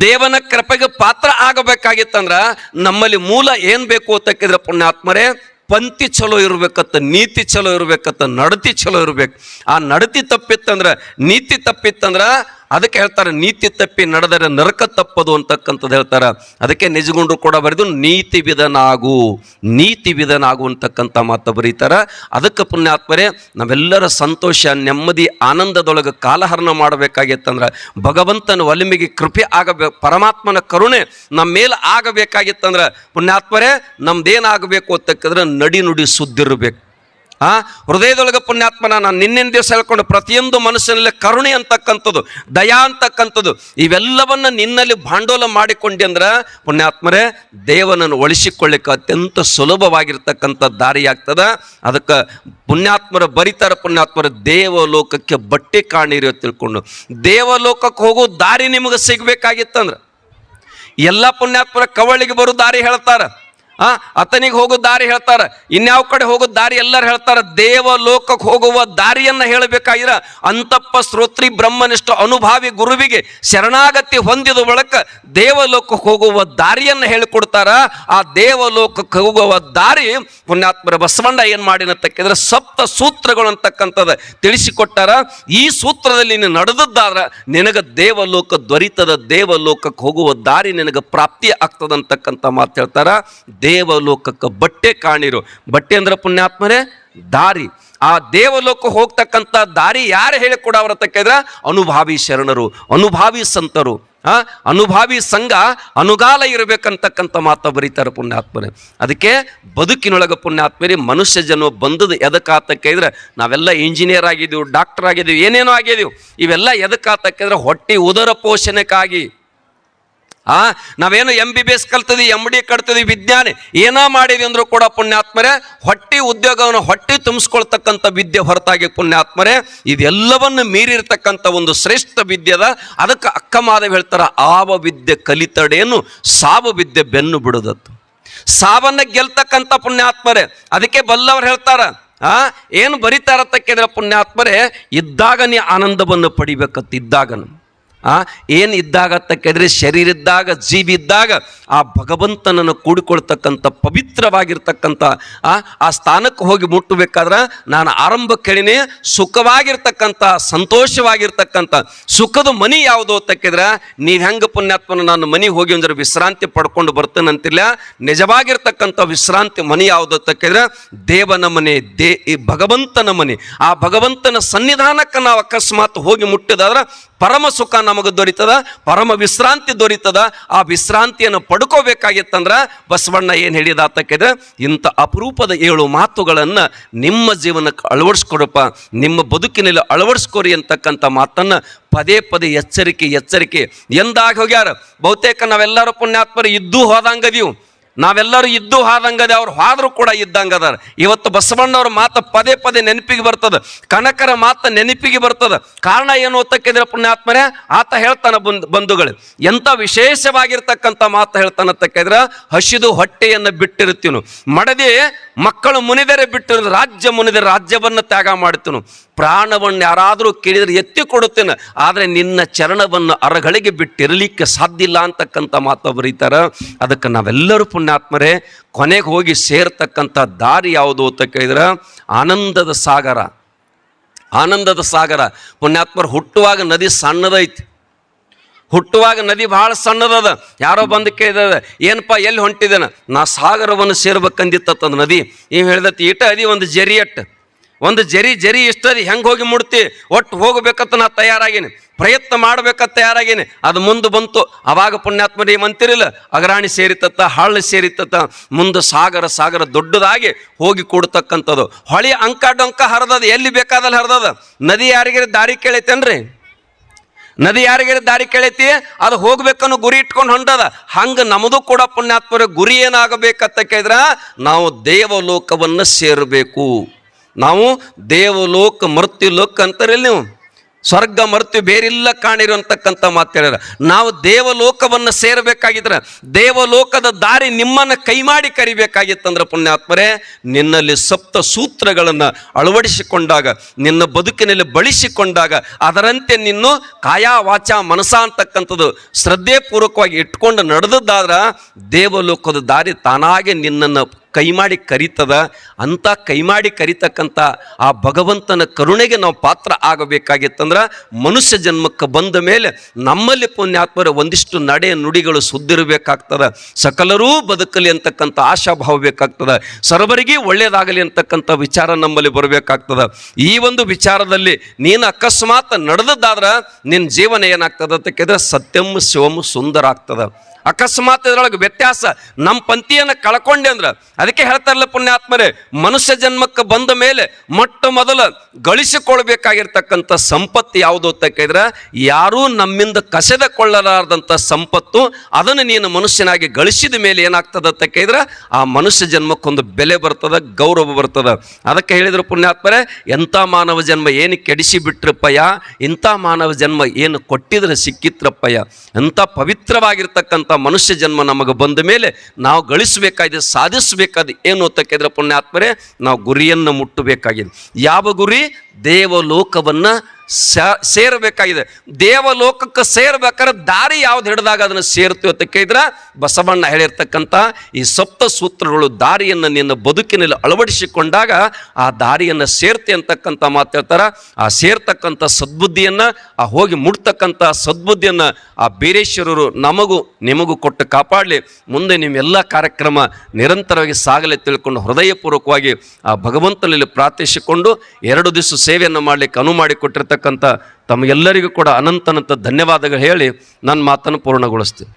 ದೇವನ ಕೃಪೆಗೆ ಪಾತ್ರ ಆಗಬೇಕಾಗಿತ್ತಂದ್ರೆ ನಮ್ಮಲ್ಲಿ ಮೂಲ ಏನು ಬೇಕು ಅಂತಕ್ಕಿದ್ರೆ ಪುಣ್ಯಾತ್ಮರೇ, ಪಂಕ್ತಿ ಚಲೋ ಇರ್ಬೇಕತ್ತ, ನೀತಿ ಚಲೋ ಇರ್ಬೇಕತ್ತ, ನಡತಿ ಚಲೋ ಇರ್ಬೇಕು. ಆ ನಡತಿ ತಪ್ಪಿತ್ತಂದ್ರೆ, ನೀತಿ ತಪ್ಪಿತ್ತಂದ್ರ ಅದಕ್ಕೆ ಹೇಳ್ತಾರೆ, ನೀತಿ ತಪ್ಪಿ ನಡೆದರೆ ನರಕ ತಪ್ಪದು ಅಂತಕ್ಕಂಥದ್ದು ಹೇಳ್ತಾರೆ. ಅದಕ್ಕೆ ನಿಜಗೊಂಡ್ರು ಕೂಡ ಬರೆದು, ನೀತಿ ವಿಧನಾಗು ನೀತಿ ವಿಧನಾಗು ಅಂತಕ್ಕಂಥ ಮಾತು ಬರೀತಾರೆ. ಅದಕ್ಕೆ ಪುಣ್ಯಾತ್ಮರೇ, ನಾವೆಲ್ಲರ ಸಂತೋಷ, ನೆಮ್ಮದಿ, ಆನಂದದೊಳಗೆ ಕಾಲಹರಣ ಮಾಡಬೇಕಾಗಿತ್ತಂದ್ರೆ ಭಗವಂತನ ಒಲಿಮೆಗೆ ಕೃಪೆ ಆಗಬೇಕು ಪರಮಾತ್ಮನ ಕರುಣೆ ನಮ್ಮ ಮೇಲೆ ಆಗಬೇಕಾಗಿತ್ತಂದ್ರೆ ಪುಣ್ಯಾತ್ಮರೇ, ನಮ್ದೇನಾಗಬೇಕು ಅಂತಕ್ಕಂದ್ರೆ ನಡಿ ನುಡಿ ಸುದ್ದಿರಬೇಕು. ಆ ಹೃದಯದೊಳಗೆ ಪುಣ್ಯಾತ್ಮನ ನಾನು ನಿನ್ನಿನ ದಿವಸ ಹೇಳ್ಕೊಂಡು ಪ್ರತಿಯೊಂದು ಮನುಷ್ಯನಲ್ಲಿ ಕರುಣೆ ಅಂತಕ್ಕಂಥದ್ದು, ದಯಾ ಅಂತಕ್ಕಂಥದ್ದು, ಇವೆಲ್ಲವನ್ನ ನಿನ್ನಲ್ಲಿ ಭಾಂಡೋಲ ಮಾಡಿಕೊಂಡೆ ಅಂದ್ರೆ ಪುಣ್ಯಾತ್ಮರೇ, ದೇವನನ್ನು ಒಳಿಸಿಕೊಳ್ಳಿಕ್ಕೆ ಅತ್ಯಂತ ಸುಲಭವಾಗಿರ್ತಕ್ಕಂಥ ದಾರಿ ಆಗ್ತದ. ಅದಕ್ಕೆ ಪುಣ್ಯಾತ್ಮರ ಬರಿತಾರ ಪುಣ್ಯಾತ್ಮರ ದೇವಲೋಕಕ್ಕೆ ಬಟ್ಟೆ ಕಾಣಿರಿ ತಿಳ್ಕೊಂಡು, ದೇವಲೋಕಕ್ಕೆ ಹೋಗೋ ದಾರಿ ನಿಮಗೆ ಸಿಗಬೇಕಾಗಿತ್ತಂದ್ರೆ, ಎಲ್ಲ ಪುಣ್ಯಾತ್ಮರ ಕವಳಿಗೆ ಬರೋ ದಾರಿ ಹೇಳ್ತಾರ. ಆ, ಅತನಿಗೆ ಹೋಗೋ ದಾರಿ ಹೇಳ್ತಾರೆ. ಇನ್ಯಾವ ಕಡೆ ಹೋಗೋ ದಾರಿ ಎಲ್ಲರೂ ಹೇಳ್ತಾರೆ. ದೇವ ಲೋಕಕ್ಕೆ ಹೋಗುವ ದಾರಿಯನ್ನು ಹೇಳಬೇಕಾಗಿರ. ಅಂತಪ್ಪ ಶ್ರೋತ್ರಿ ಬ್ರಹ್ಮನಿಷ್ಠ ಅನುಭಾವಿ ಗುರುವಿಗೆ ಶರಣಾಗತಿ ಹೊಂದಿದ ಬಳಕ ದೇವಲೋಕಕ್ಕೆ ಹೋಗುವ ದಾರಿಯನ್ನು ಹೇಳಿಕೊಡ್ತಾರ. ಆ ದೇವಲೋಕಕ್ಕೆ ಹೋಗುವ ದಾರಿ ಪುಣ್ಯಾತ್ಮರ ಬಸವಣ್ಣ ಏನು ಮಾಡಿನ ತಕ್ಕಿದ್ರೆ ಸಪ್ತ ಸೂತ್ರಗಳು ಅಂತಕ್ಕಂಥದ್ದು ತಿಳಿಸಿಕೊಟ್ಟಾರ. ಈ ಸೂತ್ರದಲ್ಲಿ ನೀನು ನಡೆದದ್ದಾದ್ರ ನಿನಗ ದೇವಲೋಕ ದೊರೀತದ ದೇವಲೋಕಕ್ಕೆ ಹೋಗುವ ದಾರಿ ನಿನಗೆ ಪ್ರಾಪ್ತಿ ಆಗ್ತದಂತಕ್ಕಂಥ ಮಾತು ಹೇಳ್ತಾರ. ದೇವಲೋಕಕ್ಕೆ ಬಟ್ಟೆ ಕಾಣಿರು. ಬಟ್ಟೆ ಅಂದ್ರೆ ಪುಣ್ಯಾತ್ಮರೇ? ದಾರಿ. ಆ ದೇವಲೋಕ ಹೋಗ್ತಕ್ಕಂಥ ದಾರಿ ಯಾರು ಹೇಳಿಕೊಡವ್ರ ತಕ್ಕಿದ್ರೆ ಅನುಭಾವಿ ಶರಣರು, ಅನುಭಾವಿ ಸಂತರು. ಆ, ಅನುಭಾವಿ ಸಂಘ ಅನುಗಾಲ ಇರಬೇಕಂತಕ್ಕಂಥ ಮಾತ ಬರೀತಾರೆ ಪುಣ್ಯಾತ್ಮರೇ. ಅದಕ್ಕೆ ಬದುಕಿನೊಳಗೆ ಪುಣ್ಯಾತ್ಮರಿ, ಮನುಷ್ಯ ಜನ್ಮ ಬಂದದ್ದು ಎದಕ್ಕಾತಕ್ಕೆ ಇದ್ರೆ ನಾವೆಲ್ಲ ಇಂಜಿನಿಯರ್ ಆಗಿದ್ದೀವಿ ಡಾಕ್ಟರ್ ಆಗಿದ್ದೀವಿ, ಏನೇನೋ ಆಗಿದ್ದೀವಿ. ಇವೆಲ್ಲ ಎದಕ್ಕಾತಕ್ಕೆ ಇದ್ರೆ ಹೊಟ್ಟೆ ಉದರ ಪೋಷಣೆಗಾಗಿ. ಆ? ನಾವೇನು ಎಂ ಬಿ ಬಿ ಎಸ್ ಕಲ್ತದಿ ಎಂ ಡಿ ಕಟ್ತದಿ ವಿಜ್ಞಾನ. ಏನೋ ಮಾಡಿದ್ವಿ ಅಂದ್ರೂ ಕೂಡ ಪುಣ್ಯಾತ್ಮರೇ, ಹೊಟ್ಟಿ ಉದ್ಯೋಗವನ್ನು ಹೊಟ್ಟಿ ತುಂಬಿಸ್ಕೊಳ್ತಕ್ಕಂಥ ವಿದ್ಯೆ ಹೊರತಾಗಿ ಪುಣ್ಯಾತ್ಮರೇ, ಇದೆಲ್ಲವನ್ನು ಮೀರಿರ್ತಕ್ಕಂಥ ಒಂದು ಶ್ರೇಷ್ಠ ವಿದ್ಯೆ ಅದ ಅದಕ್ಕೆ ಅಕ್ಕ ಮಾಧವ್ ಹೇಳ್ತಾರೆ, ಆವ ವಿದ್ಯೆ ಕಲಿತಡೇನು, ಸಾವ ವಿದ್ಯೆ ಬೆನ್ನು ಬಿಡುದತ್ತು ಸಾವನ್ನ ಗೆಲ್ತಕ್ಕಂಥ ಪುಣ್ಯಾತ್ಮರೇ. ಅದಕ್ಕೆ ಬಲ್ಲವರು ಹೇಳ್ತಾರ, ಆ, ಏನು ಬರೀತಾರತ್ತ ಕೇಳಿದ್ರೆ ಪುಣ್ಯಾತ್ಮರೇ ಇದ್ದಾಗ ನೀ ಆನಂದವನ್ನು ಪಡಿಬೇಕತ್ತು ಇದ್ದಾಗನು. ಆ? ಏನು ಇದ್ದಾಗ ತಕ್ಕಿದ್ರೆ ಶರೀರ ಇದ್ದಾಗ, ಜೀವಿ ಇದ್ದಾಗ ಆ ಭಗವಂತನನ್ನು ಕೂಡಿಕೊಳ್ತಕ್ಕಂಥ ಪವಿತ್ರವಾಗಿರ್ತಕ್ಕಂಥ, ಆ ಆ ಸ್ಥಾನಕ್ಕೆ ಹೋಗಿ ಮುಟ್ಟಬೇಕಾದ್ರೆ ನಾನು ಆರಂಭ ಕೇಳಿನಿ ಸುಖವಾಗಿರ್ತಕ್ಕಂಥ, ಸಂತೋಷವಾಗಿರ್ತಕ್ಕಂಥ, ಸುಖದ ಮನಿ ಯಾವುದು ತಕ್ಕಿದ್ರೆ ನೀವು ಹೆಂಗೆ ಪುಣ್ಯಾತ್ಮನ ನಾನು ಮನೆಗೆ ಹೋಗಿ ಅಂದ್ರೆ ವಿಶ್ರಾಂತಿ ಪಡ್ಕೊಂಡು ಬರ್ತೇನಂತಿಲ್ಲ ನಿಜವಾಗಿರ್ತಕ್ಕಂಥ ವಿಶ್ರಾಂತಿ ಮನಿ ಯಾವುದು ತಕ್ಕಿದ್ರೆ ದೇವನ ಮನೆ, ದೇ ಭಗವಂತನ ಮನೆ. ಆ ಭಗವಂತನ ಸನ್ನಿಧಾನಕ್ಕೆ ನಾವು ಅಕಸ್ಮಾತ್ ಹೋಗಿ ಮುಟ್ಟಿದಾದ್ರೆ ಪರಮ ಸುಖ ನಮಗೆ ದೊರೀತದ? ಪರಮ ವಿಶ್ರಾಂತಿ ದೊರೀತದ? ಆ ವಿಶ್ರಾಂತಿಯನ್ನು ಪಡ್ಕೋಬೇಕಾಗಿತ್ತಂದ್ರ ಬಸವಣ್ಣ ಏನು ಹೇಳಿದಾತಕ್ಕಿದ್ರೆ ಇಂಥ ಅಪರೂಪದ ಏಳು ಮಾತುಗಳನ್ನು ನಿಮ್ಮ ಜೀವನಕ್ಕೆ ಅಳವಡಿಸ್ಕೊಡಪ್ಪ, ನಿಮ್ಮ ಬದುಕಿನಲ್ಲಿ ಅಳವಡಿಸ್ಕೊರಿ ಅಂತಕ್ಕಂಥ ಮಾತನ್ನು ಪದೇ ಪದೇ ಎಚ್ಚರಿಕೆ ಎಚ್ಚರಿಕೆ ಎಂದಾಗ ಹೋಗ್ಯಾರ. ಬಹುತೇಕ ನಾವೆಲ್ಲರೂ ಪುಣ್ಯಾತ್ಮರು ಇದ್ದೂ ಹೋದಂಗದೀವು. ನಾವೆಲ್ಲರೂ ಇದ್ದು ಹಾದಂಗದೆ ಅವ್ರು ಹಾದ್ರು ಕೂಡ ಇದ್ದಂಗದಾರ. ಇವತ್ತು ಬಸವಣ್ಣವ್ರ ಮಾತು ಪದೇ ಪದೇ ನೆನಪಿಗೆ ಬರ್ತದ. ಕನಕರ ಮಾತು ನೆನಪಿಗೆ ಬರ್ತದ. ಕಾರಣ ಏನು ಓದ್ತಕ್ಕಿದ್ರೆ ಪುಣ್ಯಾತ್ಮರೇ, ಆತ ಹೇಳ್ತಾನ ಬಂದು, ಬಂಧುಗಳು. ಎಂಥ ವಿಶೇಷವಾಗಿರ್ತಕ್ಕಂಥ ಮಾತು ಅಂತ ತಕ್ಕಿದ್ರೆ ಹಸಿದು ಹೊಟ್ಟೆಯನ್ನು ಬಿಟ್ಟಿರ್ತೀನು ಮಡದಿ ಮಕ್ಕಳು ಮುನಿದರೆ ಬಿಟ್ಟಿರು, ರಾಜ್ಯ ಮುನಿದರೆ ರಾಜ್ಯವನ್ನು ತ್ಯಾಗ ಮಾಡ್ತೀನು ಪ್ರಾಣವನ್ನು ಯಾರಾದರೂ ಕೇಳಿದರೆ ಎತ್ತಿ ಕೊಡುತ್ತೇನೆ. ಆದರೆ ನಿನ್ನ ಚರಣವನ್ನು ಅರಗಳಿಗೆ ಬಿಟ್ಟಿರಲಿಕ್ಕೆ ಸಾಧ್ಯ ಇಲ್ಲ ಅಂತಕ್ಕಂಥ ಮಾತು ಬರೀತಾರೆ. ಅದಕ್ಕೆ ನಾವೆಲ್ಲರೂ ಪುಣ್ಯಾತ್ಮರೇ ಕೊನೆಗೆ ಹೋಗಿ ಸೇರ್ತಕ್ಕಂಥ ದಾರಿ ಯಾವುದು ಅಂತ ಕೇಳಿದ್ರೆ? ಆನಂದದ ಸಾಗರ. ಆನಂದದ ಸಾಗರ. ಪುಣ್ಯಾತ್ಮರು ಹುಟ್ಟುವಾಗ ನದಿ ಸಣ್ಣದೈತಿ. ಹುಟ್ಟುವಾಗ ನದಿ ಭಾಳ ಸಣ್ಣದದ. ಯಾರೋ ಬಂದು ಕೇಳಿದ ಏನಪ್ಪ, ಎಲ್ಲಿ ಹೊಂಟಿದ್ದೇನೆ? ನಾ ಸಾಗರವನ್ನು ಸೇರ್ಬೇಕಂದಿತ್ತದ ನದಿ. ನೀವು ಹೇಳ್ದತಿ, ಈಟ ಅದಿ ಒಂದು ಜರಿ ಅಟ್ ಒಂದು ಜರಿ ಜರಿ ಇಷ್ಟದಿ ಹೆಂಗೆ ಹೋಗಿ ಮುಡ್ತಿ ಒಟ್ಟು ಹೋಗ್ಬೇಕಂತ ನಾ ತಯಾರಾಗೀನಿ. ಪ್ರಯತ್ನ ಮಾಡ್ಬೇಕಂತ ತಯಾರಾಗೀನಿ. ಅದು ಮುಂದೆ ಬಂತು. ಅವಾಗ ಪುಣ್ಯಾತ್ಮರಿ ಮಂತಿರಿಲ್ಲ. ಅಗರಾಣಿ ಸೇರಿತತ್ತ, ಹಳ್ಳ ಸೇರಿತತ್ತ, ಮುಂದೆ ಸಾಗರ ಸಾಗರ ದೊಡ್ಡದಾಗಿ ಹೋಗಿ ಕೂಡ್ತಕ್ಕಂಥದ್ದು. ಹೊಳಿ ಅಂಕ ಡೊಂಕ ಹರಿದದ, ಎಲ್ಲಿ ಬೇಕಾದಲ್ಲಿ ಹರಿದದ? ನದಿ ಯಾರಿಗಾರ ದಾರಿ ಕೇಳೈತೇನ್ರಿ? ನದಿ ಯಾರಿಗಾರ ದಾರಿ ಕೇಳೈತಿ? ಅದು ಹೋಗ್ಬೇಕನ್ನೋ ಗುರಿ ಇಟ್ಕೊಂಡು ಹೊಂಟದ. ಹಂಗ ನಮ್ಮದು ಕೂಡ ಪುಣ್ಯಾತ್ಮರ ಗುರಿ ಏನಾಗಬೇಕಂತ ಕೇಳಿದ್ರೆ, ನಾವು ದೇವಲೋಕವನ್ನು ಸೇರಬೇಕು. ನಾವು ದೇವಲೋಕ ಮರ್ತ್ಯು ಲೋಕ ಅಂತಾರಲ್ಲ ನೀವು? ಸ್ವರ್ಗ ಮೃತ್ಯು ಬೇರಿಲ್ಲ ಕಾಣಿರುವಂತಕ್ಕಂಥ ಅಂತಕ್ಕಂಥ ಮಾತು ಹೇಳ್ಯಾರ ನಾವು ದೇವಲೋಕವನ್ನು ಸೇರಬೇಕಾಗಿದ್ರೆ, ದೇವಲೋಕದ ದಾರಿ ನಿಮ್ಮನ್ನು ಕೈ ಮಾಡಿ ಕರಿಬೇಕಾಗಿತ್ತಂದ್ರೆ ಪುಣ್ಯಾತ್ಮರೇ, ನಿನ್ನಲ್ಲಿ ಸಪ್ತ ಸೂತ್ರಗಳನ್ನು ಅಳವಡಿಸಿಕೊಂಡಾಗ, ನಿನ್ನ ಬದುಕಿನಲ್ಲಿ ಬಳಸಿಕೊಂಡಾಗ, ಅದರಂತೆ ನಿನ್ನು ಕಾಯ ವಾಚ ಮನಸ ಅಂತಕ್ಕಂಥದ್ದು ಶ್ರದ್ಧೆಪೂರ್ವಕವಾಗಿ ಇಟ್ಕೊಂಡು ನಡೆದದ್ದಾದ್ರೆ ದೇವಲೋಕದ ದಾರಿ ತಾನಾಗೆ ನಿನ್ನನ್ನು ಕೈ ಮಾಡಿ ಕರಿತದ ಅಂತ ಕೈ ಮಾಡಿ ಕರಿತಕ್ಕಂಥ ಆ ಭಗವಂತನ ಕರುಣೆಗೆ ನಾವು ಪಾತ್ರ ಆಗಬೇಕಾಗಿತ್ತಂದ್ರೆ ಮನುಷ್ಯ ಜನ್ಮಕ್ಕೆ ಬಂದ ಮೇಲೆ ನಮ್ಮಲ್ಲಿ ಪುಣ್ಯಾತ್ಮರ ಒಂದಿಷ್ಟು ನಡೆ ನುಡಿಗಳು ಸುದ್ದಿರಬೇಕಾಗ್ತದೆ. ಸಕಲರೂ ಬದುಕಲಿ ಅಂತಕ್ಕಂಥ ಆಶಾಭಾವ ಬೇಕಾಗ್ತದ. ಸರ್ವರಿಗೆ ಒಳ್ಳೆಯದಾಗಲಿ ಅಂತಕ್ಕಂಥ ವಿಚಾರ ನಮ್ಮಲ್ಲಿ ಬರಬೇಕಾಗ್ತದ. ಈ ಒಂದು ವಿಚಾರದಲ್ಲಿ ನೀನು ಅಕಸ್ಮಾತ್ ನಡೆದದ್ದಾದ್ರೆ ನಿನ್ನ ಜೀವನ ಏನಾಗ್ತದ ಅಂತ ಕೇಳಿದ್ರೆ ಸತ್ಯಂ ಶಿವಂ ಸುಂದರ ಆಗ್ತದ ಅಕಸ್ಮಾತ್ ಇದರೊಳಗೆ ವ್ಯತ್ಯಾಸ. ನಮ್ಮ ಪಂಥಿಯನ್ನು ಕಳ್ಕೊಂಡೆ ಅಂದ್ರೆ, ಅದಕ್ಕೆ ಹೇಳ್ತಾರಲ್ಲ ಪುಣ್ಯಾತ್ಮರೇ, ಮನುಷ್ಯ ಜನ್ಮಕ್ಕೆ ಬಂದ ಮೇಲೆ ಮೊಟ್ಟ ಮೊದಲು ಗಳಿಸಿಕೊಳ್ಬೇಕಾಗಿರ್ತಕ್ಕಂಥ ಸಂಪತ್ತು ಯಾವುದು ಅಂತ ಕೇಳಿದ್ರೆ, ಯಾರೂ ನಮ್ಮಿಂದ ಕಸೆದ ಕೊಳ್ಳಲಾರದಂಥ ಸಂಪತ್ತು ಅದನ್ನು ನೀನು ಮನುಷ್ಯನಾಗಿ ಗಳಿಸಿದ ಮೇಲೆ ಏನಾಗ್ತದ ಅಂತ ಕೇಳಿದ್ರೆ, ಆ ಮನುಷ್ಯ ಜನ್ಮಕ್ಕೊಂದು ಬೆಲೆ ಬರ್ತದೆ, ಗೌರವ ಬರ್ತದೆ. ಅದಕ್ಕೆ ಹೇಳಿದ್ರು ಪುಣ್ಯಾತ್ಮರೇ, ಎಂಥ ಮಾನವ ಜನ್ಮ ಏನು ಕೆಡಿಸಿ ಬಿಟ್ರಪ್ಪಯ್ಯ, ಇಂಥ ಮಾನವ ಜನ್ಮ ಏನು ಕೊಟ್ಟಿದ್ರೆ ಸಿಕ್ಕಿತ್ರಪ್ಪಯ್ಯ ಎಂಥ ಪವಿತ್ರವಾಗಿರ್ತಕ್ಕಂಥ ಅಂತಕ್ಕಂಥ ಮನುಷ್ಯ ಜನ್ಮ ನಮಗೆ ಬಂದ ಮೇಲೆ ನಾವು ಗಳಿಸಬೇಕಾಗಿದೆ ಸಾಧಿಸಬೇಕಾದ ಏನು ಅಂತ ಕೇಳಿದ್ರೆ ಪುಣ್ಯಾತ್ಮರೇ, ನಾವು ಗುರಿಯನ್ನು ಮುಟ್ಟಬೇಕಾಗಿದೆ. ಯಾವ ಗುರಿ? ದೇವಲೋಕವನ್ನು ಸೇರಬೇಕಾಗಿದೆ. ದೇವಲೋಕಕ್ಕೆ ಸೇರ್ಬೇಕಾದ್ರೆ ದಾರಿ ಯಾವ್ದು ಹಿಡಿದಾಗ ಅದನ್ನು ಸೇರ್ತೀವಿ ಅಂತ ಕೇಳಿದ್ರೆ ಬಸವಣ್ಣ ಹೇಳಿರ್ತಕ್ಕಂಥ ಈ ಸಪ್ತ ಸೂತ್ರಗಳು ದಾರಿಯನ್ನು ನಿನ್ನ ಬದುಕಿನಲ್ಲಿ ಅಳವಡಿಸಿಕೊಂಡಾಗ ಆ ದಾರಿಯನ್ನು ಸೇರ್ತಿ ಅಂತಕ್ಕಂಥ ಮಾತು ಹೇಳ್ತಾರ. ಆ ಸೇರ್ತಕ್ಕಂಥ ಸದ್ಬುದ್ಧಿಯನ್ನು, ಆ ಹೋಗಿ ಮುಡ್ತಕ್ಕಂಥ ಸದ್ಬುದ್ಧಿಯನ್ನು ಆ ಬೀರೇಶ್ವರರು ನಮಗೂ ನಿಮಗೂ ಕೊಟ್ಟು ಕಾಪಾಡಲಿ. ಮುಂದೆ ನಿಮ್ಮೆಲ್ಲ ಕಾರ್ಯಕ್ರಮ ನಿರಂತರವಾಗಿ ಸಾಗಲಿ ತಿಳ್ಕೊಂಡು ಹೃದಯಪೂರ್ವಕವಾಗಿ ಆ ಭಗವಂತನಲ್ಲಿ ಪ್ರಾರ್ಥಿಸಿಕೊಂಡು ಎರಡು ದಿವಸ ಸೇವೆಯನ್ನು ಮಾಡಲಿಕ್ಕೆ ಅನುವು ಮಾಡಿಕೊಟ್ಟಿರ್ತಕ್ಕಂಥ ತಮಗೆಲ್ಲರಿಗೂ ಕೂಡ ಅನಂತನಂತ ಧನ್ಯವಾದಗಳು ಹೇಳಿ ನನ್ನ ಮಾತನ್ನು ಪೂರ್ಣಗೊಳಿಸ್ತೀನಿ.